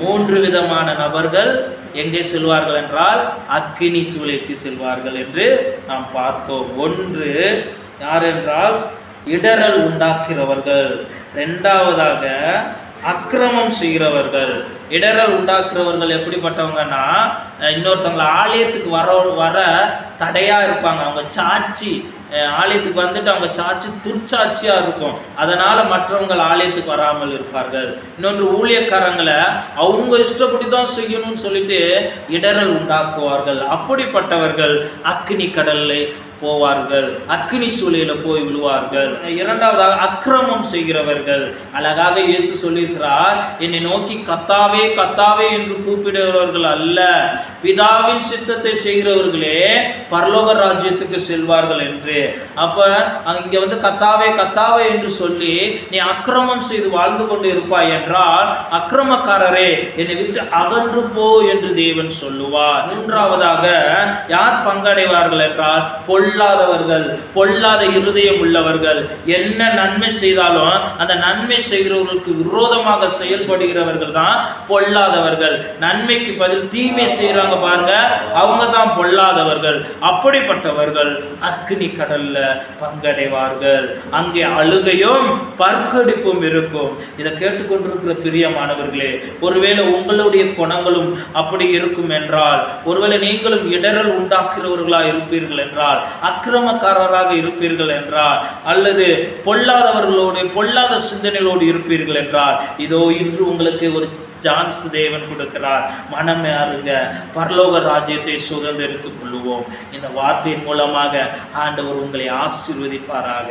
மூன்று விதமான நபர்கள் எங்கே செல்வார்கள் என்றால் அக்கினி சூழலுக்கு செல்வார்கள் என்று நாம் பார்த்தோம். ஒன்று யார் என்றால் இடரல் உண்டாக்குகிறவர்கள். ரெண்டாவதாக அக்கிரமம் செய்கிறவர்கள் இடரல் உண்டாக்குறவர்கள் எப்படிப்பட்டவங்கன்னா இன்னொருத்தவங்களை ஆலயத்துக்கு வர வர தடையா இருப்பாங்க. அவங்க சாட்சி ஆலயத்துக்கு வந்துட்டு அவங்க சாட்சி துர்ச்சாட்சியா இருக்கும். அதனால மற்றவங்கள் ஆலயத்துக்கு வராமல் இருப்பார்கள். இன்னொன்று ஊழியக்காரங்களை அவங்க இஷ்டப்படி தான் செய்யணும்னு சொல்லிட்டு இடரல் உண்டாக்குவார்கள். அப்படிப்பட்டவர்கள் அக்னி கடலை போவார்கள். அக்னி சூழலில் போய் விழுவார்கள். இரண்டாவதாக அக்கிரமம் செய்கிறவர்கள். அழகாக இயேசு சொல்லியிருக்கிறார் என்னை நோக்கி கத்தாவே கத்தாவே என்று கூப்பிடுகிறவர்கள் அல்ல. பிதாவின் சித்தத்தை செய்கிறவர்களே பரலோக ராஜ்யத்துக்கு செல்வார்கள் என்று. அப்ப அங்க இங்க வந்து கத்தாவே கத்தாவே என்று சொல்லி நீ அக்கிரமம் செய்து வாழ்ந்து கொண்டு இருப்பாய் என்றால் அக்கிரமக்காரரே என்னை விட்டு அகன்று போ என்று தேவன் சொல்லுவார். மூன்றாவதாக யார் பங்கடைவார்கள் என்றால் பொல்லாதவர்கள் பொல்லாத இருதயம் உள்ளவர்கள். என்ன நன்மை செய்தாலும் அந்த நன்மை செய்கிறவர்களுக்கு விரோதமாக செயல்படுகிறவர்கள் தான் பொல்லாதவர்கள். நன்மைக்கு பதில் தீமை செய்கிறாங்க பாருங்க அவங்க தான் பொல்லாதவர்கள். அப்படிப்பட்டவர்கள் அக்னி கடல்ல பங்கடைவார்கள். அங்கே அழுகையும் பற்கடிப்பும் இருக்கும். இதை கேட்டுக்கொண்டிருக்கிற பிரியமானவர்களே ஒருவேளை உங்களுடைய குணங்களும் அப்படி இருக்கும் என்றால் ஒருவேளை நீங்களும் இடர் உண்டாக்குறவர்களாக இருப்பீர்கள் என்றால் அக்கிரமக்காரராக இருப்பீர்கள் என்றால் அல்லது பொல்லாதவர்களோடு பொல்லாத சிந்தனைகளோடு இருப்பீர்கள் என்றால் இதோ இன்று உங்களுக்கு ஒரு ஜான்ஸ் தேவன் கொடுக்கிறார். மனமே அருங்க பரலோக ராஜ்யத்தை சுதந்திரித்துக் கொள்ளுவோம். இந்த வார்த்தையின் மூலமாக ஆண்டவர் உங்களை ஆசீர்வதிப்பாராக.